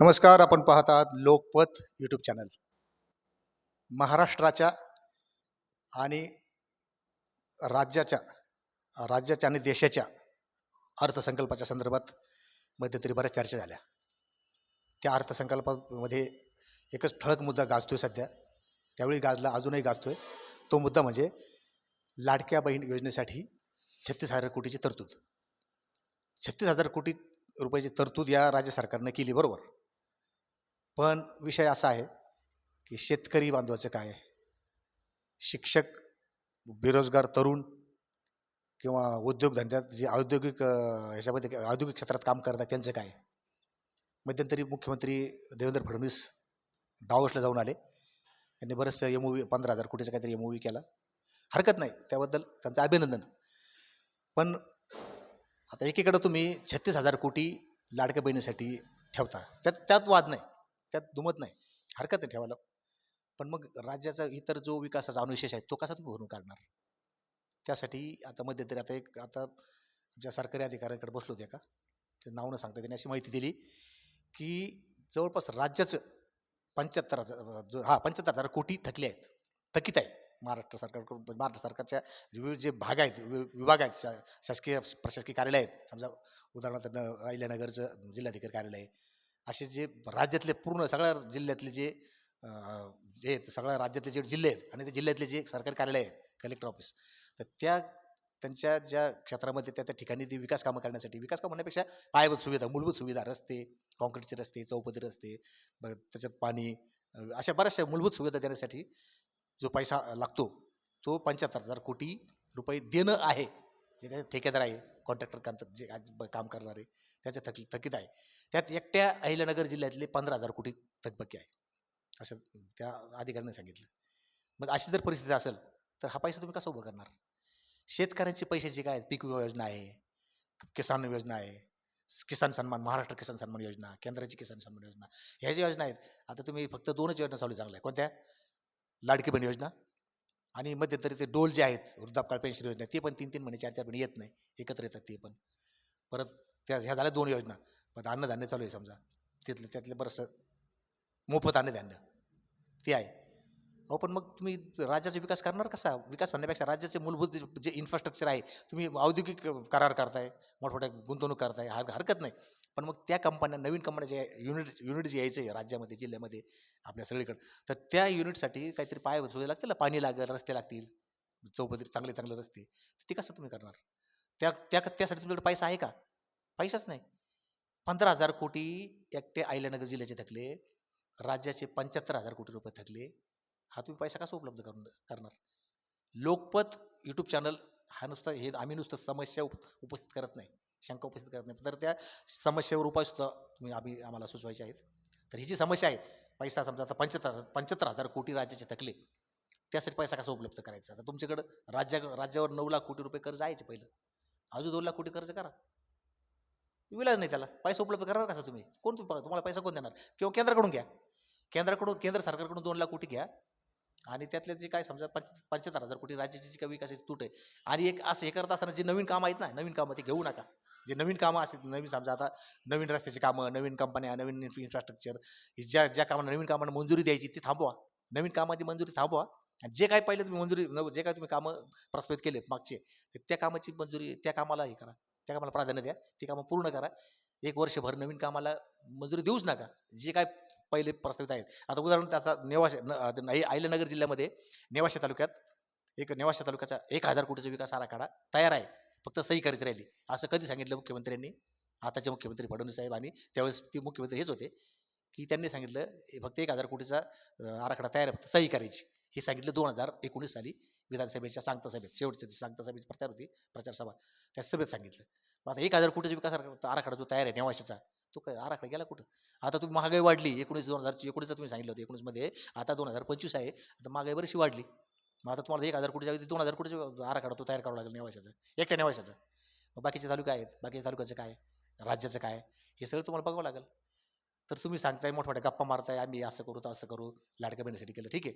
नमस्कार आपण पाहत आहात लोकपथ यूट्यूब चॅनल महाराष्ट्राच्या आणि राज्याच्या राज्याच्या आणि देशाच्या अर्थसंकल्पाच्या संदर्भात मध्यंतरी बऱ्याच चर्चा झाल्या. त्या अर्थसंकल्पामध्ये एकच ठळक मुद्दा गाजतो आहे सध्या. त्यावेळी गाजला अजूनही गाजतो आहे तो मुद्दा म्हणजे लाडक्या बहीण योजनेसाठी छत्तीस हजार कोटीची तरतूद. छत्तीस हजार कोटी रुपयाची तरतूद या राज्य सरकारनं केली बरोबर? पण विषय असा आहे की शेतकरी बांधवाचं काय आहे? शिक्षक बेरोजगार तरुण किंवा उद्योगधंद्यात जे औद्योगिक ह्याच्यामध्ये औद्योगिक क्षेत्रात काम करतात त्यांचं काय मध्यंतरी मुख्यमंत्री देवेंद्र फडणवीस डावसला जाऊन आले. त्यांनी बरंचसं एम ओ पंधरा हजार कोटीचा काहीतरी एम ओ केला. हरकत नाही त्याबद्दल त्यांचं अभिनंदन. पण आता एकीकडं तुम्ही छत्तीस हजार कोटी लाडक्या बहिणीसाठी ठेवता. त्यात त्यात वाद नाही. त्यात दुमत नाही. हरकत नाही ठेवायला. पण मग राज्याचा इतर जो विकासाचा अनुशेष आहे तो कसा तुम्ही भरून काढणार? त्यासाठी आता मध्यंतरी आता एक आता ज्या सरकारी अधिकाऱ्यांकडे बसलो होते का ते नाव न सांगता त्यांनी अशी माहिती दिली की जवळपास राज्याचं पंच्याहत्तर हजार जो हा पंच्याहत्तर हजार कोटी थकले आहेत. थकीत आहे महाराष्ट्र सरकारकडून. महाराष्ट्र सरकारच्या विविध जे भाग आहेत विभाग आहेत शा शासकीय प्रशासकीय कार्यालय आहेत. समजा उदाहरणार्थ न अहिल्यानगरचं जिल्हाधिकारी कार्यालय आहे. असे जे राज्यातले पूर्ण सगळ्या जिल्ह्यातले जे जे आहेत सगळ्या राज्यातले जे जिल्हे आहेत आणि ते जिल्ह्यातले जे सरकारी कार्यालय आहेत कलेक्टर ऑफिस तर त्या त्यांच्या ज्या क्षेत्रामध्ये त्या त्या ठिकाणी ती विकास कामं करण्यासाठी विकास कामं म्हणण्यापेक्षा पायाभूत सुविधा मूलभूत सुविधा रस्ते काँक्रीटचे रस्ते चौपदी रस्ते त्याच्यात पाणी अशा बऱ्याचशा मूलभूत सुविधा देण्यासाठी जो पैसा लागतो तो पंच्याहत्तर हजार कोटी रुपये देणं आहे जे ठेकेदार आहे कॉन्ट्रॅक्टर काम जे आज काम करणारे त्याच्या थक थकीत आहे. त्यात एकट्या अहिल्यानगर जिल्ह्यातले पंधरा हजार कोटी थकबाकी आहे. असं त्या अधिकाऱ्यांनी सांगितलं. मग अशी जर परिस्थिती असेल तर हा पैसा तुम्ही कसा उभा करणार? शेतकऱ्यांचे पैशाचे काय आहेत? पीक विमा योजना आहे किसान योजना आहे किसान सन्मान महाराष्ट्र किसान सन्मान योजना केंद्राची किसान सन्मान योजना ह्या ज्या योजना आहेत आता तुम्ही फक्त दोनच योजना चालू चांगल्या कोणत्या? लाडकी बहीण योजना आणि मध्यंतरी ते डोल जे आहेत वृद्धापकाळ पेन्शन योजना ते पण तीन तीन महिने चार चार महिने येत नाही. एकत्र येतात ते पण. परत त्या ह्या झाल्या दोन योजना. पण अन्नधान्य चालू आहे समजा. तिथलं त्यातलं बरंचसं मोफत अन्नधान्य. ते आहे. अहो पण मग तुम्ही राज्याचा विकास करणार कसा? विकास म्हणण्यापेक्षा राज्याचे मूलभूत जे- जे इन्फ्रास्ट्रक्चर आहे तुम्ही औद्योगिक करार करताय मोठमोठ्या गुंतवणूक करताय हर हरकत नाही. पण मग त्या कंपन्या नवीन कंपन्या ज्या युनिट युनिट जे यायचे राज्यामध्ये जिल्ह्यामध्ये आपल्या सगळीकडं तर त्या युनिटसाठी काहीतरी पाय सुविधा लागतील ना? पाणी लागेल रस्ते लागतील. चौपदरी चांगले चांगले रस्ते. तर ते कसं तुम्ही करणार? त्या त्या त्यासाठी तुमच्याकडे पैसा आहे का? पैसाच नाही. पंधरा हजार कोटी एकटे अहिल्यानगर जिल्ह्याचे थकले. राज्याचे पंच्याहत्तर हजार कोटी रुपये थकले. हा तुम्ही पैसा कसा उपलब्ध करून करणार? लोकपत यूट्यूब चॅनल हा नुसता हे आम्ही नुसतं समस्या उप उपस्थित करत नाही. शंका उपस्थित करत नाही. तर त्या समस्येवर उपायसुद्धा तुम्ही आम्ही आम्हाला सुचवायचे आहेत. तर ही जी समस्या आहे पैसा समजा आता पंच्याहत्तर पंच्याहत्तर हजार कोटी राज्याचे थकले त्यासाठी पैसा कसा उपलब्ध करायचा? आता तुमच्याकडं राज्या राज्यावर नऊ लाख कोटी रुपये कर्ज आहेच पहिलं. अजून दोन लाख कोटी कर्ज करा. विलाज नाही त्याला. पैसा उपलब्ध करणार कसा तुम्ही? कोण तुम्ही तुम्हाला पैसा कोण देणार? किंवा केंद्राकडून घ्या. केंद्राकडून केंद्र सरकारकडून दोन लाख कोटी घ्या. आणि त्यातले जे काय समजा पंच पंच्याहत्तर हजार कोटी राज्याची जी काही विकासाची तूट आहे आणि एक असं हे करत असताना जे नवीन कामं आहेत ना नवीन कामं ते घेऊ नका. जे नवीन कामं असतील नवीन समजा आता नवीन रस्त्याची कामं नवीन कंपन्या नवीन इन्फ्रास्ट्रक्चर ज्या ज्या कामांना नवीन कामांना मंजुरी द्यायची ती थांबवा. नवीन कामाची मंजुरी थांबवा. आणि जे काय पहिले तुम्ही मंजुरी जे काय तुम्ही कामं प्रस्तावित केलेत मागचे त्या कामाची मंजुरी त्या कामाला हे करा. त्या कामाला प्राधान्य द्या. ती कामं पूर्ण करा. एक वर्षभर नवीन कामाला मंजुरी देऊच नका. जे काय पहिले प्रस्तावित आहेत. आता उदाहरण त्याचा नेवाशा न- अहिल्यानगर जिल्ह्यामध्ये नेवाशा तालुक्यात एक नेवाशा तालुक्याचा एक हजार कोटीचा विकास आराखडा तयार आहे. फक्त सही करीत राहिली. असं कधी सांगितलं मुख्यमंत्र्यांनी आताचे मुख्यमंत्री फडणवीस साहेब आणि त्यावेळेस ते मुख्यमंत्री हेच होते की त्यांनी सांगितलं फक्त एक हजार कोटीचा आराखडा तयार आहे. फक्त सही करायची. हे सांगितलं दोन हजार एकोणीस साली विधानसभेच्या सांगता सभेत शेवटच्या सांगता सभेची प्रचार होती प्रचार सभा त्या सभेत सांगितलं. मग आता एक हजार कोटीचा विकास आराखडा जो तयार आहे नेवाशाचा तो काय आराखडा गेला कुठं? आता तुम्ही महागाई वाढली एकोणीस दोन हजार एकोणीसचं तुम्ही सांगितलं होतं एकोणीसमध्ये आता दोन हजार पंचवीस आहे आता महागाई बरीचशी वाढली. मग आता तुम्हाला एक हजार कोटीच्या ऐवजी दोन हजार कोटीचा आराखडा तो तयार करावा लागेल नेवाशाचा एकट्या नेवाशाचा. मग बाकीचे तालुके आहेत बाकीच्या तालुक्याचं काय राज्याचं काय हे सगळं तुम्हाला बघावं लागेल. तर तुम्ही सांगताय मोठमोठ्या गप्पा मारताय आम्ही असं करू तर असं करू लाडक्या बहिणीसाठी केलं ठीक आहे.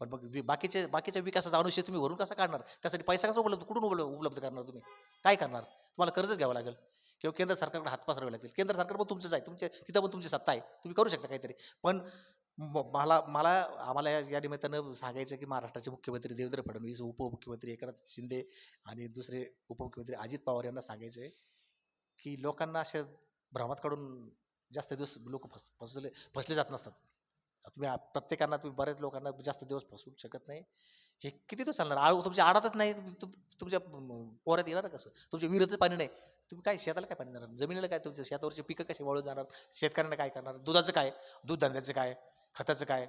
पण मग वि- बाकीचे बाकीच्या विकासाचा अनुशय तुम्ही भरून कसा काढणार? त्यासाठी पैसा कसा उपलब्ध कुठून उपलब्ध उपलब्ध करणार तुम्ही? काय करणार? तुम्हाला कर्जच घ्यावं लागेल. किंवा केंद्र सरकारकडे हात पसरावे लागतील. केंद्र सरकार पण तुमचंच आहे. तुमचे तिथं पण तुमची सत्ता आहे. तुम्ही करू शकता काहीतरी. पण म- मला मला आम्हाला या या निमित्तानं सांगायचं की महाराष्ट्राचे मुख्यमंत्री देवेंद्र फडणवीस उपमुख्यमंत्री एकनाथ शिंदे आणि दुसरे उपमुख्यमंत्री अजित पवार यांना सांगायचं आहे की लोकांना अशा भ्रमात काढून जास्त दिवस लोक फस फसले फसले जात नसतात. तुम्ही आ- प्रत्येकांना तुम्ही बऱ्याच लोकांना जास्त दिवस फसवू शकत नाही. हे किती दिवस चालणार? आळू तुमच्या आडातच नाही तुम- तुमच्या म- पोऱ्यात येणार कसं? तुमच्या विहिरीतच पाणी नाही. तुम्ही काय शेताला काय पाणी देणार? जमिनीला काय तुमच्या शेतावरचे पिकं कसे वाळून जाणार? शेतकऱ्यांना काय करणार? दुधाचं काय? दूध धंद्याचं काय? खताचं काय?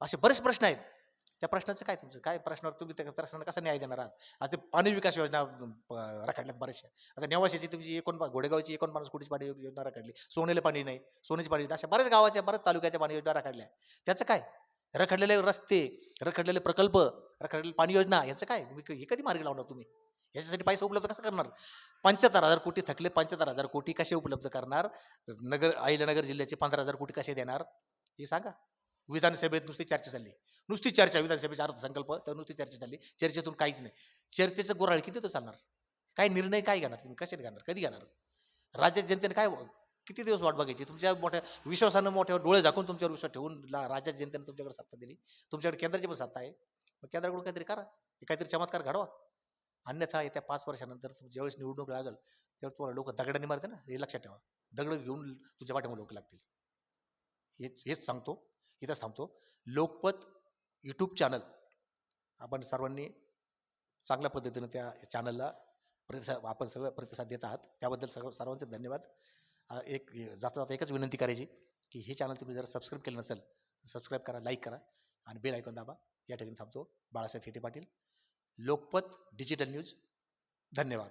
असे बरेच प्रश्न आहेत. त्या प्रश्नाचं काय तुमचं? काय प्रश्नावर तुम्ही त्या प्रश्नाला कसा न्याय देणार आहात? आता पाणी विकास योजना रखडल्यात बऱ्याचशा आता नेवाशाची तुमची एकोण घोडेगावची एकोणपन्नास कोटीची पाणी योजना रखडली? सोनेला पाणी नाही. सोन्याची पाणी अशा बऱ्याच गावाच्या बऱ्याच तालुक्याच्या पाणी योजना रखडल्या. त्याचं काय? रखडलेले रस्ते रखडलेले प्रकल्प रखडलेली पाणी योजना याचं काय? तुम्ही हे कधी मार्ग लावणार तुम्ही? याच्यासाठी पैसा उपलब्ध कसा करणार? पंच्याहत्तर हजार कोटी थकले पंच्याहत्तर हजार कोटी कसे उपलब्ध करणार? नगर अहिल्यानगर जिल्ह्याचे पंधरा हजार कोटी कसे देणार? हे सांगा. विधानसभेत नुसती चर्चा चालली. नुसती चर्चा विधानसभेचा अर्थसंकल्प तर नुसती चर्चा झाली. चर्चेतून काहीच नाही. चर्चेचं गुराळ किती तो चालणार? काय निर्णय काय घेणार तुम्ही? कसे घेणार? कधी घेणार? राज्यात जनतेने काय किती दिवस वाट बघायची? तुमच्या मोठ्या विश्वासानं मोठ्या डोळे झाकून तुमच्यावर विश्वास ठेवून ला- राज्यात जनतेने तुमच्याकडे सत्ता दिली. तुमच्याकडे केंद्राची पण सत्ता आहे. मग केंद्राकडून काहीतरी करा. काहीतरी चमत्कार घडवा. अन्यथा येत्या पाच वर्षानंतर तुम- ज्यावेळेस निवडणूक लागेल त्यावेळेस तुम्हाला लोक दगडाने मारते ना? हे लक्षात ठेवा. दगड घेऊन तुमच्या पाठीमध्ये लोक लागतील. हेच हेच सांगतो. इथं थांबतो. लोकपत यूट्यूब चॅनल आपण सर्वांनी चांगल्या पद्धतीनं त्या चॅनलला प्रतिसाद आपण सगळं प्रतिसाद देत आहात. त्याबद्दल सर्व सर्वांचे धन्यवाद. एक जाता जाता एकच विनंती करायची की हे चॅनल तुम्ही जर सबस्क्राईब केलं नसेल तर सबस्क्राईब करा लाईक करा आणि बेल ऐकून दाबा. या ठिकाणी थांबतो बाळासाहेब फेटे पाटील. लोकपत डिजिटल न्यूज धन्यवाद.